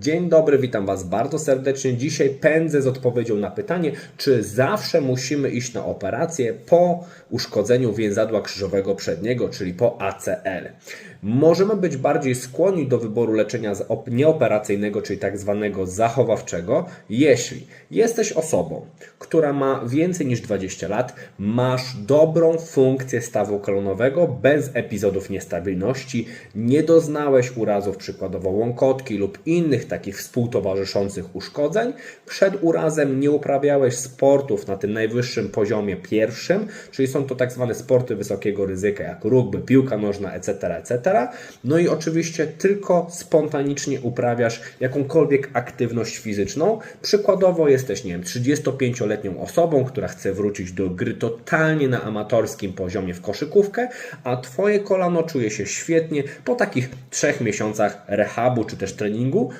Dzień dobry, witam Was bardzo serdecznie. Dzisiaj pędzę z odpowiedzią na pytanie, czy zawsze musimy iść na operację po uszkodzeniu więzadła krzyżowego przedniego, czyli po ACL. Możemy być bardziej skłonni do wyboru leczenia nieoperacyjnego, czyli tak zwanego zachowawczego, jeśli jesteś osobą, która ma więcej niż 20 lat, masz dobrą funkcję stawu kolonowego bez epizodów niestabilności, nie doznałeś urazów przykładowo łąkotki lub innych takich współtowarzyszących uszkodzeń, przed urazem nie uprawiałeś sportów na tym najwyższym poziomie pierwszym, czyli są to tak zwane sporty wysokiego ryzyka, jak rugby, piłka nożna, etc., etc. No i oczywiście tylko spontanicznie uprawiasz jakąkolwiek aktywność fizyczną. Przykładowo jesteś, nie wiem, 35-letnią osobą, która chce wrócić do gry totalnie na amatorskim poziomie w koszykówkę, a Twoje kolano czuje się świetnie po takich trzech miesiącach rehabu czy też treningu,